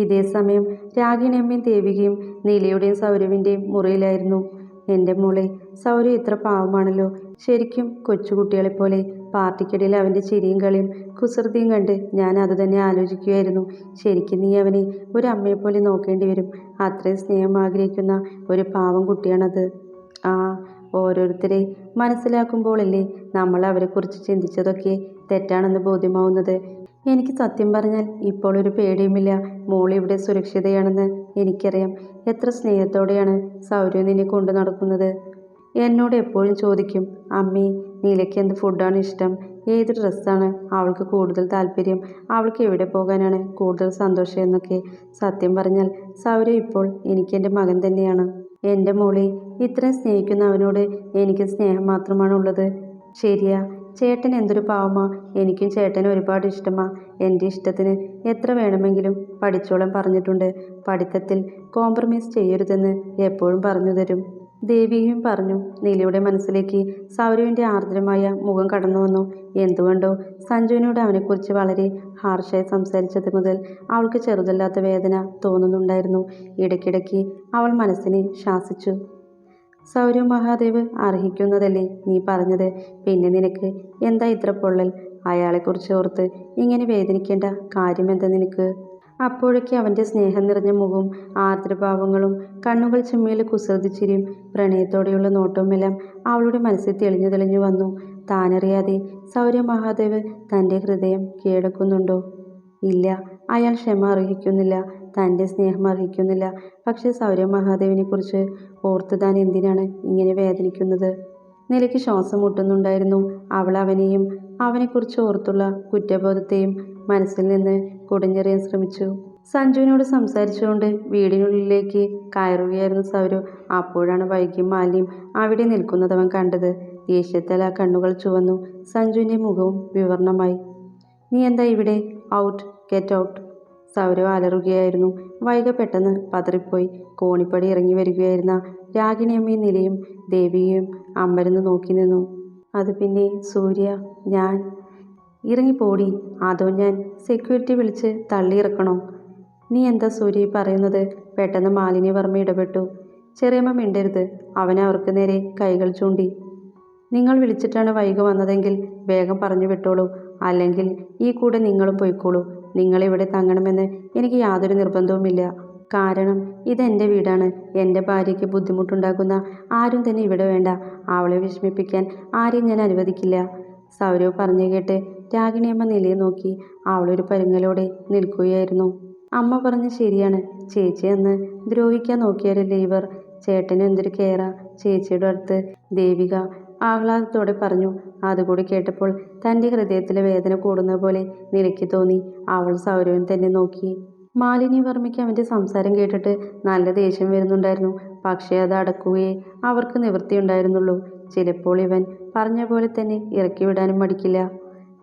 ഇതേ സമയം രാഗിണിയമ്മയും ദേവികയും നീലയുടെയും സൗരവിന്റെയും മുറിയിലായിരുന്നു. എന്റെ മോളെ സൗരവ് ഇത്ര പാവമാണല്ലോ. ശരിക്കും കൊച്ചുകുട്ടികളെപ്പോലെ പാർട്ടിക്കിടയിൽ അവന്റെ ചിരിയും കളിയും കുസൃതിയും കണ്ട് ഞാൻ അതുതന്നെ ആലോചിക്കുകയായിരുന്നു ശരിക്കും നീ അവനെ ഒരു അമ്മയെപ്പോലെ നോക്കേണ്ടി വരും. അത്രയും സ്നേഹം ആഗ്രഹിക്കുന്ന ഒരു പാവം കുട്ടിയാണത്. ആ ഓരോരുത്തരെ മനസ്സിലാക്കുമ്പോഴല്ലേ നമ്മൾ അവരെക്കുറിച്ച് ചിന്തിച്ചതൊക്കെ തെറ്റാണെന്ന് ബോധ്യമാവുന്നത്. എനിക്ക് സത്യം പറഞ്ഞാൽ ഇപ്പോൾ ഒരു പേടിയുമില്ല. മോൾ ഇവിടെ സുരക്ഷിതയാണെന്ന് എനിക്കറിയാം. എത്ര സ്നേഹത്തോടെയാണ് സൗരവ് നിന്നെ കൊണ്ടു നടക്കുന്നത്? എന്നോട് എപ്പോഴും ചോദിക്കും അമ്മി നീലയ്ക്ക് എന്ത് ഫുഡാണ് ഇഷ്ടം? ഏത് ഡ്രസ്സാണ് അവൾക്ക് കൂടുതൽ താല്പര്യം? അവൾക്ക് എവിടെ പോകാനാണ് കൂടുതൽ സന്തോഷം എന്നൊക്കെ? സത്യം പറഞ്ഞാൽ സൗരവ് ഇപ്പോൾ എനിക്ക് എന്റെ മകൻ തന്നെയാണ്. എന്റെ മോളെ ഇത്രയും സ്നേഹിക്കുന്ന അവനോട് എനിക്ക് സ്നേഹം മാത്രമാണുള്ളത്. ശരിയാ ചേട്ടൻ എന്തൊരു പാവമാ. എനിക്കും ചേട്ടനെ ഒരുപാട് ഇഷ്ടമാ. എന്റെ ഇഷ്ടത്തിന് എത്ര വേണമെങ്കിലും പഠിച്ചോളം പറഞ്ഞിട്ടുണ്ട്. പഠിത്തത്തിൽ കോംപ്രമൈസ് ചെയ്യരുതെന്ന് എപ്പോഴും പറഞ്ഞു തരും. ദേവിയും പറഞ്ഞു നീലയുടെ മനസ്സിലേക്ക് സൗരവിന്റെ ആർദ്രമായ മുഖം കടന്നു വന്നു. എന്തുകൊണ്ടോ സഞ്ജുവിനോട് അവനെക്കുറിച്ച് വളരെ ഹാർഷായി സംസാരിച്ചത് മുതൽ അവൾക്ക് ചെറുതല്ലാത്ത വേദന തോന്നുന്നുണ്ടായിരുന്നു. ഇടയ്ക്കിടയ്ക്ക് അവൾ മനസ്സിനെ ശാസിച്ചു. സൗരവ് മഹാദേവ് അർഹിക്കുന്നതല്ലേ നീ പറഞ്ഞത്? പിന്നെ നിനക്ക് എന്താ ഇത്ര പൊള്ളൽ? അയാളെക്കുറിച്ച് ഓർത്ത് ഇങ്ങനെ വേദനിക്കേണ്ട കാര്യമെന്താ നിനക്ക്? അപ്പോഴേക്ക് അവന്റെ സ്നേഹം നിറഞ്ഞ മുഖവും ആർദ്രഭാവങ്ങളും കണ്ണുകൾ ചിമ്മിയിൽ കുസൃതിച്ചിരിയും പ്രണയത്തോടെയുള്ള നോട്ടവുമെല്ലാം അവളുടെ മനസ്സിൽ തെളിഞ്ഞു തെളിഞ്ഞു വന്നു. താനറിയാതെ സൗര്യ മഹാദേവ് തന്റെ ഹൃദയം കീഴടക്കുന്നുണ്ടോ? ഇല്ല അയാൾ ക്ഷമ അർഹിക്കുന്നില്ല. തന്റെ സ്നേഹം അർഹിക്കുന്നില്ല. പക്ഷേ സൗരവ് മഹാദേവിനെക്കുറിച്ച് ഓർത്ത് താൻ എന്തിനാണ് ഇങ്ങനെ വേദനിക്കുന്നത്? നിലയ്ക്ക് ശ്വാസം മുട്ടുന്നുണ്ടായിരുന്നു. അവൾ അവനെയും അവനെക്കുറിച്ച് ഓർത്തുള്ള കുറ്റബോധത്തെയും മനസ്സിൽ നിന്ന് കുടഞ്ഞെറിയാൻ ശ്രമിച്ചു. സഞ്ജുവിനോട് സംസാരിച്ചുകൊണ്ട് വീടിനുള്ളിലേക്ക് കയറുകയായിരുന്നു സൗരവ്. അപ്പോഴാണ് വൈകിയും മാലിയും അവിടെ നിൽക്കുന്നത് അവൻ കണ്ടത്. ദേഷ്യത്താൽ കണ്ണുകൾ ചുവന്നു. സഞ്ജുവിന്റെ മുഖവും വിവരണമായി. നീ എന്താ ഇവിടെ? ഔട്ട്. Get out. സൗരവ് അലറുകയായിരുന്നു വൈക പെട്ടെന്ന് പതറിപ്പോയി. കോണിപ്പടി ഇറങ്ങി വരികയായിരുന്ന രാഗിണിയമ്മയും നിലയും ദേവിയെയും അമ്പരന്ന് നോക്കി നിന്നു. അത് പിന്നെ സൂര്യ ഞാൻ. ഇറങ്ങിപ്പോടി. അതോ ഞാൻ. സെക്യൂരിറ്റി വിളിച്ച് തള്ളിയിറക്കണോ നീ എന്താ സൂര്യ പറയുന്നത്? പെട്ടെന്ന് മാലിനി വർമ്മ ഇടപെട്ടു. ചെറിയമ്മ മിണ്ടരുത്. അവൻ അവർക്ക് നേരെ കൈകൾ ചൂണ്ടി. നിങ്ങൾ വിളിച്ചിട്ടാണ് വൈകി വന്നതെങ്കിൽ വേഗം പറഞ്ഞു വിട്ടോളൂ. അല്ലെങ്കിൽ ഈ കൂടെ നിങ്ങളും പോയിക്കോളൂ. നിങ്ങളിവിടെ തങ്ങണമെന്ന് എനിക്ക് യാതൊരു നിർബന്ധവുമില്ല. കാരണം ഇതെന്റെ വീടാണ്. എന്റെ ഭാര്യയ്ക്ക് ബുദ്ധിമുട്ടുണ്ടാക്കുന്ന ആരും തന്നെ ഇവിടെ വേണ്ട. അവളെ വിഷമിപ്പിക്കാൻ ആരെയും ഞാൻ അനുവദിക്കില്ല. സൗരവ് പറഞ്ഞു കേട്ട് രാഗിണിയമ്മ നിലയെ നോക്കി. അവളൊരു പരുങ്ങലോടെ നിൽക്കുകയായിരുന്നു. അമ്മ പറഞ്ഞ് ശരിയാണ്. ചേച്ചി എന്ന് ദ്രോഹിക്കാൻ നോക്കിയാലല്ലേ ഇവർ? ചേട്ടന് എന്തൊരു കെയറാ. ചേച്ചിയുടെ അടുത്ത് ദേവിക ആഹ്ലാദത്തോടെ പറഞ്ഞു. അതുകൂടി കേട്ടപ്പോൾ തന്റെ ഹൃദയത്തിലെ വേദന കൂടുന്ന പോലെ നിലയ്ക്ക് തോന്നി. അവൾ സൗരവൻ തന്നെ നോക്കി. മാലിനി വർമ്മയ്ക്ക് അവന്റെ സംസാരം കേട്ടിട്ട് നല്ല ദേഷ്യം വരുന്നുണ്ടായിരുന്നു. പക്ഷേ അത് അടക്കുകയേ അവർക്ക് നിവൃത്തിയുണ്ടായിരുന്നുള്ളൂ ചിലപ്പോൾ ഇവൻ പറഞ്ഞ പോലെ തന്നെ ഇറക്കി വിടാനും മടിക്കില്ല.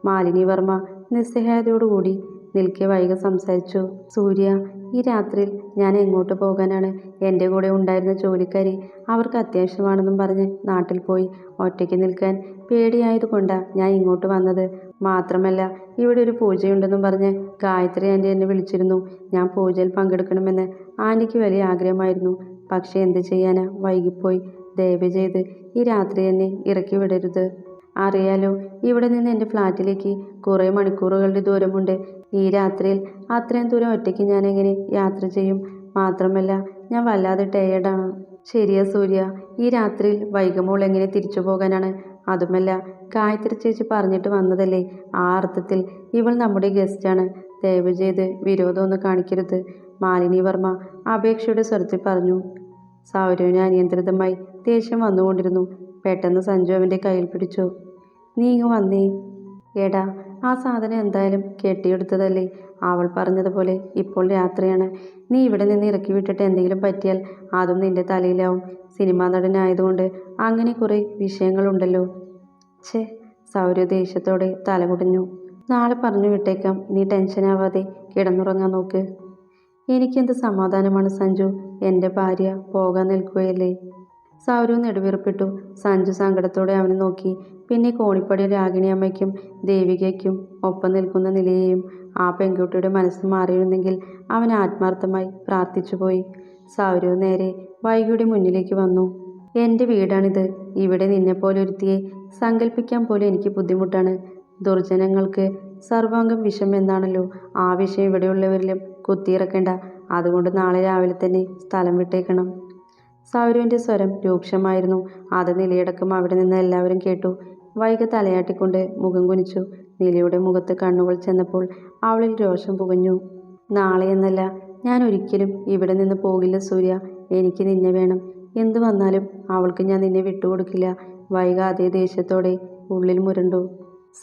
മാലിനി വർമ്മ നിസ്സഹായതയോടുകൂടി നിൽക്കെ വൈകി സംസാരിച്ചു. സൂര്യ ഈ രാത്രിയിൽ ഞാൻ എങ്ങോട്ട് പോകാനാണ്? എന്റെ കൂടെ ഉണ്ടായിരുന്ന ജോലിക്കാരി അവർക്ക് അത്യാവശ്യമാണെന്നും പറഞ്ഞ് നാട്ടിൽ പോയി ഒറ്റയ്ക്ക് നിൽക്കാൻ പേടിയായതുകൊണ്ടാണ് ഞാൻ ഇങ്ങോട്ട് വന്നത്. മാത്രമല്ല ഇവിടെ ഒരു പൂജയുണ്ടെന്നും പറഞ്ഞ് ഗായത്രി ആന്റി എന്നെ വിളിച്ചിരുന്നു. ഞാൻ പൂജയിൽ പങ്കെടുക്കണമെന്ന് ആന്റിക്ക് വലിയ ആഗ്രഹമായിരുന്നു. പക്ഷേ എന്ത് ചെയ്യാനാ? വൈകിപ്പോയി. ദയവ് ചെയ്ത് ഈ രാത്രി എന്നെ ഇറക്കി വിടരുത്. അറിയാലോ ഇവിടെ നിന്ന് എന്റെ ഫ്ലാറ്റിലേക്ക് കുറേ മണിക്കൂറുകളുടെ ദൂരമുണ്ട്. ഈ രാത്രിയിൽ അത്രയും ദൂരം ഒറ്റയ്ക്ക് ഞാൻ എങ്ങനെ യാത്ര ചെയ്യും? മാത്രമല്ല ഞാൻ വല്ലാതെ ടയേർഡാണ് ശരിയാ സൂര്യ ഈ രാത്രിയിൽ വൈകുമ്പോൾ എങ്ങനെ തിരിച്ചു പോകാനാണ്? അതുമല്ല ഗായത്രി ചേച്ചി പറഞ്ഞിട്ട് വന്നതല്ലേ? ആ അർത്ഥത്തിൽ ഇവൾ നമ്മുടെ ഗസ്റ്റാണ് ദയവ് ചെയ്ത് വിരോധമൊന്നും കാണിക്കരുത്. മാലിനി വർമ്മ അപേക്ഷയുടെ സ്വരത്തിൽ പറഞ്ഞു സൗരവിന് അനിയന്ത്രിതമായി ദേഷ്യം വന്നുകൊണ്ടിരുന്നു. പെട്ടെന്ന് സഞ്ജു അവന്റെ കയ്യിൽ പിടിച്ചു. നീ ഇങ്ങ് വന്നേ. എടാ ആ സാധനം എന്തായാലും കെട്ടിയെടുത്തതല്ലേ? അവൾ പറഞ്ഞതുപോലെ ഇപ്പോൾ രാത്രിയാണ്. നീ ഇവിടെ നിന്ന് ഇറക്കി വിട്ടിട്ട് എന്തെങ്കിലും പറ്റിയാൽ അതും നിന്റെ തലയിലാവും. സിനിമാ നടനായതുകൊണ്ട് അങ്ങനെ കുറേ വിഷയങ്ങളുണ്ടല്ലോ. ഛേ സൗര്യ ദേഷ്യത്തോടെ തലകുടഞ്ഞു. നാളെ പറഞ്ഞു വിട്ടേക്കാം. നീ ടെൻഷനാവാതെ കിടന്നുറങ്ങാൻ നോക്ക്. എനിക്കെന്ത് സമാധാനമാണ് സഞ്ജു? എന്റെ ഭാര്യ പോകാൻ നിൽക്കുകയല്ലേ? സൗരവ് നെടുവീർപ്പിട്ടു. സഞ്ജു സങ്കടത്തോടെ അവനെ നോക്കി. പിന്നെ കോണിപ്പടി രാഗിണിയമ്മയ്ക്കും ദേവികയ്ക്കും ഒപ്പം നിൽക്കുന്ന നിലയെയും ആ പെൺകുട്ടിയുടെ മനസ്സ് മാറിയിരുന്നെങ്കിൽ അവൻ ആത്മാർത്ഥമായി പ്രാർത്ഥിച്ചുപോയി സൗരവ് നേരെ വൈകിയുടെ മുന്നിലേക്ക് വന്നു. എന്റെ വീടാണിത്. ഇവിടെ നിന്നെ നിന്നെപ്പോലെ ഒരുത്തിയെ സങ്കല്പിക്കാൻ പോലും എനിക്ക് ബുദ്ധിമുട്ടാണ്. ദുർജനങ്ങൾക്ക് സർവാംഗം വിഷം എന്നാണല്ലോ. ആ വിഷം ഇവിടെയുള്ളവരിലും കുത്തിയിറക്കേണ്ട. അതുകൊണ്ട് നാളെ രാവിലെ തന്നെ സ്ഥലം വിട്ടേക്കണം. സൗരവിന്റെ സ്വരം രൂക്ഷമായിരുന്നു. അത് നിലയടക്കം അവിടെ നിന്ന് എല്ലാവരും കേട്ടു. വൈക തലയാട്ടിക്കൊണ്ട് മുഖം കുനിച്ചു. നിലയുടെ മുഖത്ത് കണ്ണുകൾ ചെന്നപ്പോൾ അവളിൽ രോഷം പുകഞ്ഞു. നാളെ എന്നല്ല ഞാൻ ഒരിക്കലും ഇവിടെ നിന്ന് പോകില്ല സൂര്യ. എനിക്ക് നിന്നെ വേണം. എന്തു വന്നാലും അവൾക്ക് ഞാൻ നിന്നെ വിട്ടുകൊടുക്കില്ല വൈക അതേ ദേഷ്യത്തോടെ ഉള്ളിൽ മുരണ്ടു.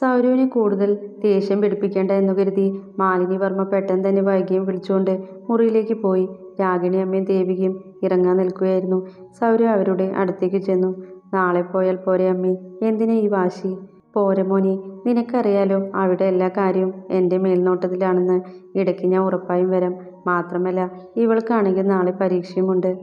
സൗരവിനെ കൂടുതൽ ദേഷ്യം പിടിപ്പിക്കേണ്ട എന്ന് കരുതി മാലിനി വർമ്മ പെട്ടെന്ന് തന്നെ വൈകിയും വിളിച്ചുകൊണ്ട് മുറിയിലേക്ക് പോയി. രാഗിണി അമ്മയും ദേവികയും ഇറങ്ങാൻ നിൽക്കുകയായിരുന്നു. സൗരവ് അവരുടെ അടുത്തേക്ക് ചെന്നു. നാളെ പോയാൽ പോരെ അമ്മേ. എന്തിനാ ഈ വാശി? പോരെ മോനെ. നിനക്കറിയാലോ അവിടെ എല്ലാ കാര്യവും എന്റെ മേൽനോട്ടത്തിലാണെന്ന്. ഇടയ്ക്ക് ഞാൻ ഉറപ്പായും വരാം. മാത്രമല്ല ഇവൾക്കാണെങ്കിൽ നാളെ പരീക്ഷയുമുണ്ട്.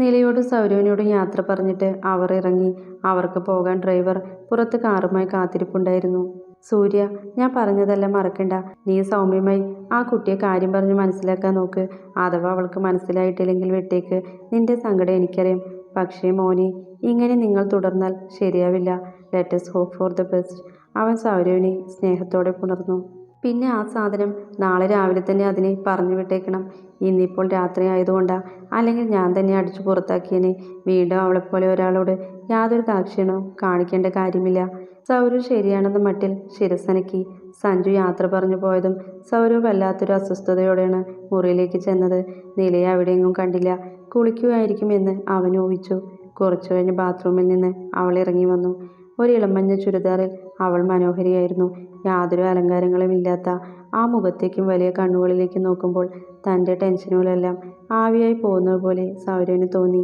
നിലയോട് സൗരവിനോടും യാത്ര പറഞ്ഞിട്ട് അവർ ഇറങ്ങി. അവർക്ക് പോകാൻ ഡ്രൈവർ പുറത്ത് കാറുമായി കാത്തിരിപ്പുണ്ടായിരുന്നു. സൂര്യ ഞാൻ പറഞ്ഞതെല്ലാം മറക്കണ്ട. നീ സൗമ്യമായി ആ കുട്ടിയെ കാര്യം പറഞ്ഞ് മനസ്സിലാക്കാൻ നോക്ക്. അഥവാ അവൾക്ക് മനസ്സിലായിട്ടില്ലെങ്കിൽ വിട്ടേക്ക്. നിന്റെ സങ്കടം എനിക്കറിയാം. പക്ഷേ മോനെ ഇങ്ങനെ നിങ്ങൾ തുടർന്നാൽ ശരിയാവില്ല. Let's hope for the best അവൻ സൗരവിനെ സ്നേഹത്തോടെ പുണർന്നു. പിന്നെ ആ സാധനം നാളെ രാവിലെ തന്നെ അതിനെ പറഞ്ഞു വിട്ടേക്കണം. ഇന്നിപ്പോൾ രാത്രി ആയതുകൊണ്ടാ. അല്ലെങ്കിൽ ഞാൻ തന്നെ അടിച്ചു പുറത്താക്കിയനെ. വീണ്ടും അവളെപ്പോലെ ഒരാളോട് യാതൊരു ദാക്ഷിണ്യവും കാണിക്കേണ്ട കാര്യമില്ല. സൗരവ് ശരിയാണെന്ന മട്ടിൽ ശിരസനക്കി സഞ്ജു യാത്ര പറഞ്ഞു പോയതും സൗരവ് വല്ലാത്തൊരു അസ്വസ്ഥതയോടെയാണ് മുറിയിലേക്ക് ചെന്നത്. നിലയെ അവിടെയെങ്ങും കണ്ടില്ല. കുളിക്കുകയായിരിക്കുമെന്ന് അവൻ ഊഹിച്ചു. കുറച്ചു കഴിഞ്ഞ് ബാത്റൂമിൽ നിന്ന് അവൾ ഇറങ്ങി വന്നു. ഒരു ഇളമഞ്ഞ ചുരിദാറിൽ അവൾ മനോഹരിയായിരുന്നു. യാതൊരു അലങ്കാരങ്ങളും ഇല്ലാത്ത ആ മുഖത്തേക്കും വലിയ കണ്ണുകളിലേക്ക് നോക്കുമ്പോൾ തന്റെ ടെൻഷനുകളെല്ലാം ആവിയായി പോകുന്നത് പോലെ സൗരവിന് തോന്നി.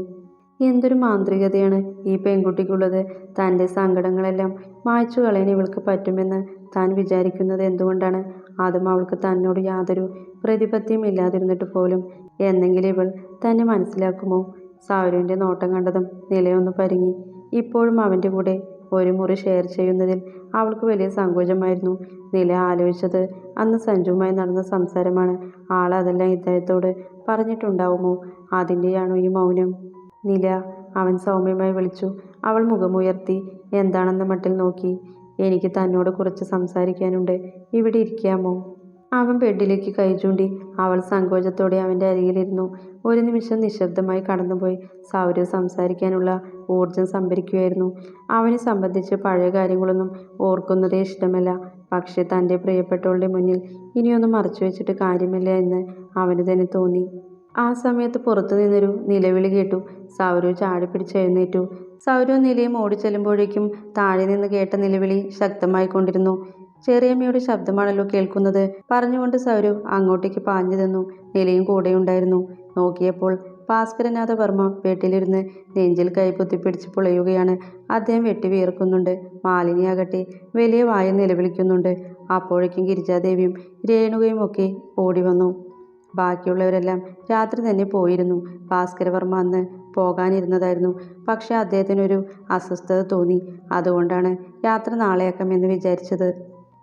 എന്തൊരു മാന്ത്രികതയാണ് ഈ പെൺകുട്ടിക്കുള്ളത്. തന്റെ സങ്കടങ്ങളെല്ലാം മായ്ച്ചു കളയാൻ ഇവൾക്ക് പറ്റുമെന്ന് താൻ വിചാരിക്കുന്നത് എന്തുകൊണ്ടാണ്? അതും അവൾക്ക് തന്നോട് യാതൊരു പ്രതിപത്തിയും ഇല്ലാതിരുന്നിട്ട് പോലും എന്നെങ്കിലും ഇവൾ തന്നെ മനസ്സിലാക്കുമോ? സൗരവിന്റെ നോട്ടം കണ്ടതും നിലയൊന്ന് പരിങ്ങി. ഇപ്പോഴും അവന്റെ കൂടെ ഒരു മുറി ഷെയർ ചെയ്യുന്നതിൽ അവൾക്ക് വലിയ സങ്കോചമായിരുന്നു. നില ആലോചിച്ചത് അന്ന് സഞ്ജുവുമായി നടന്ന സംസാരമാണ്. ആൾ അതെല്ലാം ഇദ്ദേഹത്തോട് പറഞ്ഞിട്ടുണ്ടാവുമോ? അതിന്റെയാണോ ഈ മൗനം? നില അവൻ സൗമ്യമായി വിളിച്ചു. അവൾ മുഖമുയർത്തി എന്താണെന്ന മട്ടിൽ നോക്കി. എനിക്ക് തന്നോട് കുറച്ച് സംസാരിക്കാനുണ്ട്. ഇവിടെ ഇരിക്കാമോ? അവൻ ബെഡിലേക്ക് കൈ ചൂണ്ടി അവൾ സങ്കോചത്തോടെ അവന്റെ അരികിലിരുന്നു. ഒരു നിമിഷം നിശബ്ദമായി കടന്നുപോയി. സൗരവ് സംസാരിക്കാനുള്ള ഊർജം സംഭരിക്കുകയായിരുന്നു അവനെ സംബന്ധിച്ച് പഴയ കാര്യങ്ങളൊന്നും ഓർക്കുന്നതേ ഇഷ്ടമല്ല. പക്ഷേ തന്റെ പ്രിയപ്പെട്ടവളുടെ മുന്നിൽ ഇനിയൊന്നും മറച്ചു വെച്ചിട്ട് കാര്യമില്ല എന്ന് അവന് തന്നെ തോന്നി. ആ സമയത്ത് പുറത്തു നിന്നൊരു നിലവിളി കേട്ടു. സൗരവ് ചാടിപ്പിടിച്ച് എഴുന്നേറ്റു. സൗരവ് നിലയും ഓടിച്ചെല്ലുമ്പോഴേക്കും താഴെ നിന്ന് കേട്ട നിലവിളി ശക്തമായിക്കൊണ്ടിരുന്നു ചെറിയമ്മയുടെ ശബ്ദമാണല്ലോ കേൾക്കുന്നത്. പറഞ്ഞുകൊണ്ട് സൗരവ് അങ്ങോട്ടേക്ക് പാഞ്ഞു തന്നു നിലയും കൂടെയുണ്ടായിരുന്നു നോക്കിയപ്പോൾ ഭാസ്കരനാഥ വർമ്മ വീട്ടിലിരുന്ന് നെഞ്ചിൽ കൈ പൊത്തിപ്പിടിച്ച് പൊളയുകയാണ്. അദ്ദേഹം വെട്ടി വീർക്കുന്നുണ്ട് മാലിനിയാകട്ടെ വലിയ വായ നിലവിളിക്കുന്നുണ്ട്. അപ്പോഴേക്കും ഗിരിജാദേവിയും രേണുകയും ഒക്കെ ഓടി വന്നു. ബാക്കിയുള്ളവരെല്ലാം രാത്രി തന്നെ പോയിരുന്നു. ഭാസ്കരവർമ്മ അന്ന് പോകാനിരുന്നതായിരുന്നു. പക്ഷേ അദ്ദേഹത്തിനൊരു അസ്വസ്ഥത തോന്നി. അതുകൊണ്ടാണ് യാത്ര നാളെയാക്കാമെന്ന് വിചാരിച്ചത്.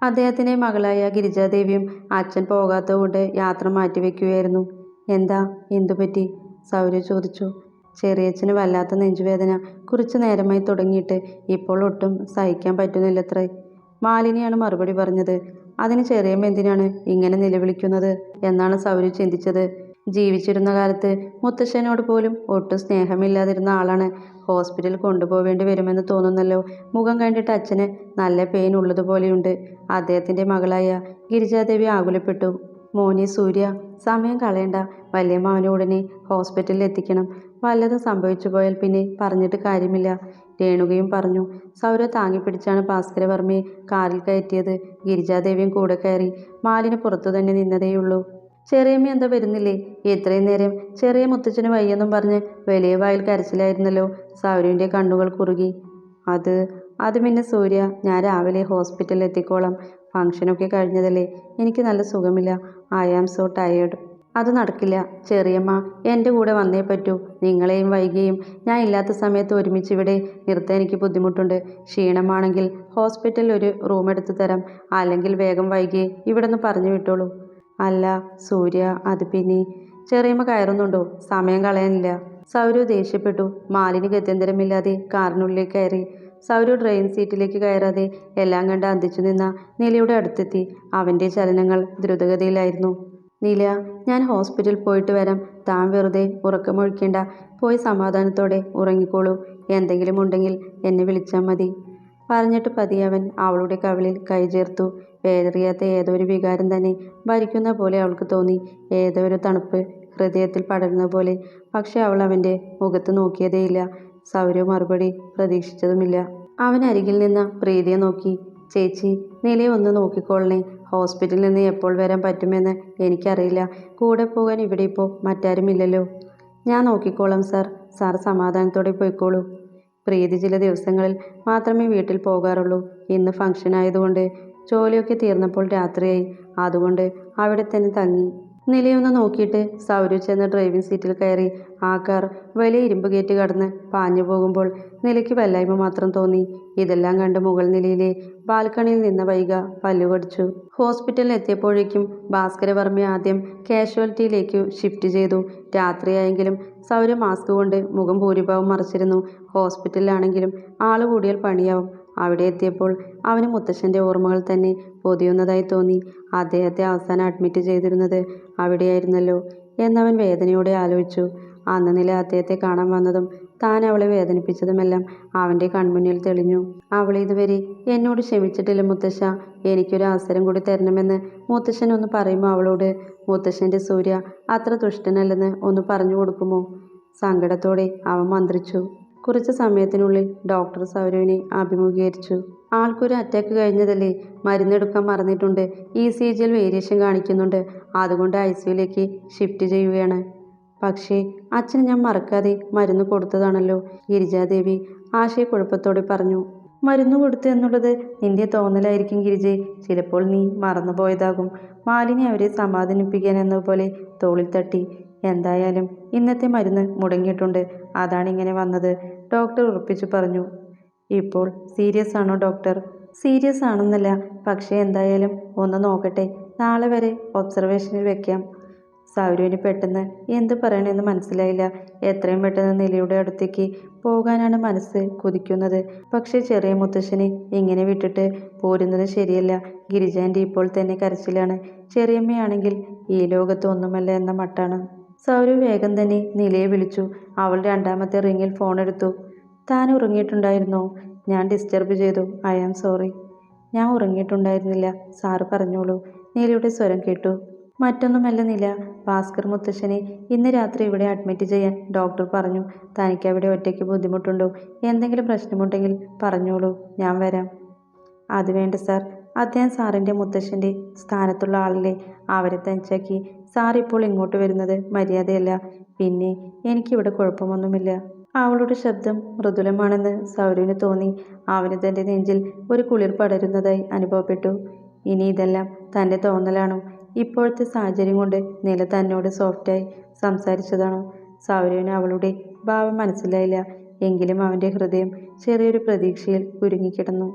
അദ്ദേഹത്തിന്റെ മകളായ ഗിരിജാദേവിയും അച്ഛൻ പോകാത്തതുകൊണ്ട് യാത്ര മാറ്റിവെക്കുകയായിരുന്നു. എന്താ? എന്തുപറ്റി? സൗര്യ ചോദിച്ചു. ചെറിയച്ഛന് വല്ലാത്ത നെഞ്ചുവേദന. കുറച്ചു നേരമായി തുടങ്ങിയിട്ട് ഇപ്പോൾ ഒട്ടും സഹിക്കാൻ പറ്റുന്നില്ലത്രേ. മാലിനിയാണ് മറുപടി പറഞ്ഞത്. അതിന് ചെറിയമ്മ എന്തിനാണ് ഇങ്ങനെ നിലവിളിക്കുന്നത്? എന്നാണ് സൗരി ചിന്തിച്ചത്. ജീവിച്ചിരുന്ന കാലത്ത് മുത്തശ്ശനോട് പോലും ഒട്ടും സ്നേഹമില്ലാതിരുന്ന ആളാണ്. ഹോസ്പിറ്റലിൽ കൊണ്ടുപോവേണ്ടി വരുമെന്ന് തോന്നുന്നല്ലോ. മുഖം കണ്ടിട്ട് അച്ഛന് നല്ല പെയിൻ ഉള്ളതുപോലെയുണ്ട്. അദ്ദേഹത്തിന്റെ മകളായ ഗിരിജാദേവി ആകുലപ്പെട്ടു. മോനി സൂര്യ സമയം കളയണ്ട. വലിയ അവനെ ഉടനെ ഹോസ്പിറ്റലിൽ എത്തിക്കണം. വല്ലതും സംഭവിച്ചു പോയാൽ പിന്നെ പറഞ്ഞിട്ട് കാര്യമില്ല. രേണുകയും പറഞ്ഞു സൗര താങ്ങിപ്പിടിച്ചാണ് ഭാസ്കരവർമ്മയെ കാറിൽ കയറ്റിയത്. ഗിരിജാദേവിയും കൂടെ കയറി മാലിന് പുറത്തു തന്നെ നിന്നതേയുള്ളൂ. ചെറിയമ്മ എന്താ വരുന്നില്ലേ? ഇത്രയും നേരം ചെറിയ മുത്തച്ഛന് വയ്യെന്നും പറഞ്ഞ് വലിയ വായിൽ കരച്ചിലായിരുന്നല്ലോ സൗരവിന്റെ കണ്ണുകൾ കുറുകി. അത് അത് പിന്നെ സൂര്യ ഞാൻ രാവിലെ ഹോസ്പിറ്റലിൽ എത്തിക്കോളാം ഫംഗ്ഷനൊക്കെ കഴിഞ്ഞതല്ലേ. എനിക്ക് നല്ല സുഖമില്ല. I am so tired. അത് നടക്കില്ല. ചെറിയമ്മ എന്റെ കൂടെ വന്നേ പറ്റൂ. നിങ്ങളെയും വൈകിയും. ഞാൻ ഇല്ലാത്ത സമയത്ത് ഒരുമിച്ച് ഇവിടെ നിർത്താൻ എനിക്ക് ബുദ്ധിമുട്ടുണ്ട്. ക്ഷീണമാണെങ്കിൽ ഹോസ്പിറ്റലിൽ ഒരു റൂം എടുത്തു തരാം. അല്ലെങ്കിൽ വേഗം വൈകി ഇവിടെ നിന്ന് പറഞ്ഞു വിട്ടോളൂ. അല്ല സൂര്യ അത് പിന്നെ. ചെറിയമ്മ കയറുന്നുണ്ടോ? സമയം കളയാനില്ല. സൗരു ദേഷ്യപ്പെട്ടു. മാലിന് ഗത്യന്തരമില്ലാതെ കാറിനുള്ളിലേക്ക് കയറി. സൗരു ട്രെയിൻ സീറ്റിലേക്ക് കയറാതെ എല്ലാം കണ്ട് അന്തിച്ചു നിന്ന നിലയുടെ അടുത്തെത്തി. അവന്റെ ചലനങ്ങൾ ദ്രുതഗതിയിലായിരുന്നു. നീല ഞാൻ ഹോസ്പിറ്റലിൽ പോയിട്ട് വരാം. താൻ വെറുതെ ഉറക്കമൊഴിക്കേണ്ട. പോയി സമാധാനത്തോടെ ഉറങ്ങിക്കോളൂ. എന്തെങ്കിലും ഉണ്ടെങ്കിൽ എന്നെ വിളിച്ചാൽ മതി. പറഞ്ഞിട്ട് പതിയവൻ അവളുടെ കവിളിൽ കൈ ചേർത്തു. വേദറിയാത്ത ഏതോ ഒരു വികാരം തന്നെ ഭരിക്കുന്ന പോലെ അവൾക്ക് തോന്നി. ഏതോ ഒരു തണുപ്പ് ഹൃദയത്തിൽ പടരുന്ന പോലെ. പക്ഷെ അവൾ അവന്റെ മുഖത്ത് നോക്കിയതേയില്ല സൗരവ് മറുപടി പ്രതീക്ഷിച്ചതുമില്ല. അവൻ അരികിൽ നിന്ന് പ്രീതിയെ നോക്കി. ചേച്ചി നിലയെ ഒന്ന് നോക്കിക്കോളണേ. ഹോസ്പിറ്റലിൽ നിന്ന് എപ്പോൾ വരാൻ പറ്റുമെന്ന് എനിക്കറിയില്ല. കൂടെ പോകാൻ ഇവിടെ ഇപ്പോൾ മറ്റാരുമില്ലല്ലോ. ഞാൻ നോക്കിക്കോളാം സാർ. സാർ സമാധാനത്തോടെ പോയിക്കോളൂ. പ്രീതി ചില ദിവസങ്ങളിൽ മാത്രമേ വീട്ടിൽ പോകാറുള്ളൂ. ഇന്ന് ഫംഗ്ഷൻ ആയതുകൊണ്ട് ജോലിയൊക്കെ തീർന്നപ്പോൾ രാത്രിയായി. അതുകൊണ്ട് അവിടെ തന്നെ തങ്ങി. നിലയൊന്ന് നോക്കിയിട്ട് സൗരവ് ചെന്ന് ഡ്രൈവിംഗ് സീറ്റിൽ കയറി. ആ കാർ വലിയ ഇരുമ്പ് ഗേറ്റ് കടന്ന് പാഞ്ഞു പോകുമ്പോൾ നിലയ്ക്ക് വല്ലായ്മ മാത്രം തോന്നി. ഇതെല്ലാം കണ്ട് മുകൾ നിലയിലെ ബാൽക്കണിയിൽ നിന്ന വൈക പല്ലുകടിച്ചു ഹോസ്പിറ്റലിൽ എത്തിയപ്പോഴേക്കും ഭാസ്കരവർമ്മ ആദ്യം കാഷ്വാലിറ്റിയിലേക്ക് ഷിഫ്റ്റ് ചെയ്തു. രാത്രിയായെങ്കിലും സൗര മാസ്ക് കൊണ്ട് മുഖം ഭൂരിഭാവം മറിച്ചിരുന്നു. ഹോസ്പിറ്റലിലാണെങ്കിലും ആൾ കൂടിയാൽ പണിയാവും. അവിടെ എത്തിയപ്പോൾ അവന് മുത്തശ്ശന്റെ ഓർമ്മകൾ തന്നെ പൊതിയുന്നതായി തോന്നി. അദ്ദേഹത്തെ അവസാനം അഡ്മിറ്റ് ചെയ്തിരുന്നത് അവിടെയായിരുന്നല്ലോ എന്നവൻ വേദനയോടെ ആലോചിച്ചു. അന്ന് നില അദ്ദേഹത്തെ കാണാൻ വന്നതും താൻ അവളെ വേദനിപ്പിച്ചതുമെല്ലാം അവന്റെ കൺമുന്നിൽ തെളിഞ്ഞു. അവൾ ഇതുവരെ എന്നോട് ക്ഷമിച്ചിട്ടില്ല മുത്തശ്ശ. എനിക്കൊരു അവസരം കൂടി തരണമെന്ന് മുത്തശ്ശൻ ഒന്ന് പറയുമോ അവളോട്? മുത്തശ്ശന്റെ സൂര്യ അത്ര ദുഷ്ടനല്ലെന്ന് ഒന്ന് പറഞ്ഞു കൊടുക്കുമോ? സങ്കടത്തോടെ അവൻ മന്ത്രിച്ചു. കുറച്ച് സമയത്തിനുള്ളിൽ ഡോക്ടർ സൗരവിനെ അഭിമുഖീകരിച്ചു. ആൾക്കൊരു അറ്റാക്ക് കഴിഞ്ഞതല്ലേ? മരുന്നെടുക്കാൻ മറന്നിട്ടുണ്ട്. ഇ സി ജിയിൽ വേരിയേഷൻ കാണിക്കുന്നുണ്ട്. അതുകൊണ്ട് ഐ സിയുലേക്ക് ഷിഫ്റ്റ് ചെയ്യുകയാണ്. പക്ഷേ അച്ഛൻ ഞാൻ മറക്കാതെ മരുന്ന് കൊടുത്തതാണല്ലോ ഗിരിജാദേവി ആശയക്കുഴപ്പത്തോടെ പറഞ്ഞു. മരുന്ന് കൊടുത്തു എന്നുള്ളത് നിന്റെ തോന്നലായിരിക്കും ഗിരിജെ. ചിലപ്പോൾ നീ മറന്നുപോയതാകും. മാലിനി അവരെ സമാധാനിപ്പിക്കാൻ എന്നപോലെ തോളിൽ തട്ടി. എന്തായാലും ഇന്നത്തെ മരുന്ന് മുടങ്ങിയിട്ടുണ്ട്. അതാണ് ഇങ്ങനെ വന്നത്. ഡോക്ടർ ഉറപ്പിച്ചു പറഞ്ഞു. ഇപ്പോൾ സീരിയസ് ആണോ ഡോക്ടർ? സീരിയസ് ആണെന്നല്ല. പക്ഷേ എന്തായാലും ഒന്ന് നോക്കട്ടെ. നാളെ വരെ ഒബ്സർവേഷനിൽ വെക്കാം. സൗരവിന് പെട്ടെന്ന് എന്ത് പറയണമെന്ന് മനസ്സിലായില്ല. എത്രയും പെട്ടെന്ന് നിലയുടെ അടുത്തേക്ക് പോകാനാണ് മനസ്സ് കുതിക്കുന്നത്. പക്ഷേ ചെറിയ മുത്തശ്ശനെ ഇങ്ങനെ വിട്ടിട്ട് പോരുന്നത് ശരിയല്ല. ഗിരിജാന്റെ ഇപ്പോൾ തന്നെ കരച്ചിലാണ്. ചെറിയമ്മയാണെങ്കിൽ ഈ ലോകത്ത് ഒന്നുമല്ല എന്ന മട്ടാണ്. സൗരവ് വേഗം തന്നെ നിലയെ വിളിച്ചു. അവൾ രണ്ടാമത്തെ റിങ്ങിൽ ഫോൺ എടുത്തു. താൻ ഉറങ്ങിയിട്ടുണ്ടായിരുന്നോ ഞാൻ ഡിസ്റ്റർബ് ചെയ്തു. ഐ ആം സോറി ഞാൻ ഉറങ്ങിയിട്ടുണ്ടായിരുന്നില്ല. സാറ് പറഞ്ഞോളൂ. നീലയുടെ സ്വരം കേട്ടു. മറ്റൊന്നുമല്ല നില. ഭാസ്കർ മുത്തശ്ശനെ ഇന്ന് രാത്രി ഇവിടെ അഡ്മിറ്റ് ചെയ്യാൻ ഡോക്ടർ പറഞ്ഞു. തനിക്ക് അവിടെ ഒറ്റയ്ക്ക് ബുദ്ധിമുട്ടുണ്ടോ? എന്തെങ്കിലും പ്രശ്നമുണ്ടെങ്കിൽ പറഞ്ഞോളൂ. ഞാൻ വരാം. അത് വേണ്ട സാർ അദ്ദേഹം സാറിന്റെ മുത്തശ്ശന്റെ സ്ഥാനത്തുള്ള ആളിലെ അവരെ തനിച്ചാക്കി. സാർ ഇപ്പോൾ ഇങ്ങോട്ട് വരുന്നത് മര്യാദയല്ല. പിന്നെ എനിക്കിവിടെ കുഴപ്പമൊന്നുമില്ല. അവളുടെ ശബ്ദം മൃദുലമാണെന്ന് സൗരവിന് തോന്നി. അവന് തന്റെ നെഞ്ചിൽ ഒരു കുളിർ പടരുന്നതായി അനുഭവപ്പെട്ടു. ഇനി ഇതെല്ലാം തന്റെ തോന്നലാണോ? ഇപ്പോഴത്തെ സാഹചര്യം കൊണ്ട് നില തന്നോട് സോഫ്റ്റായി സംസാരിച്ചതാണോ? സൗരവിന് അവളുടെ ഭാവം മനസ്സിലായില്ല. എങ്കിലും അവന്റെ ഹൃദയം ചെറിയൊരു പ്രതീക്ഷയിൽ കുരുങ്ങിക്കിടന്നു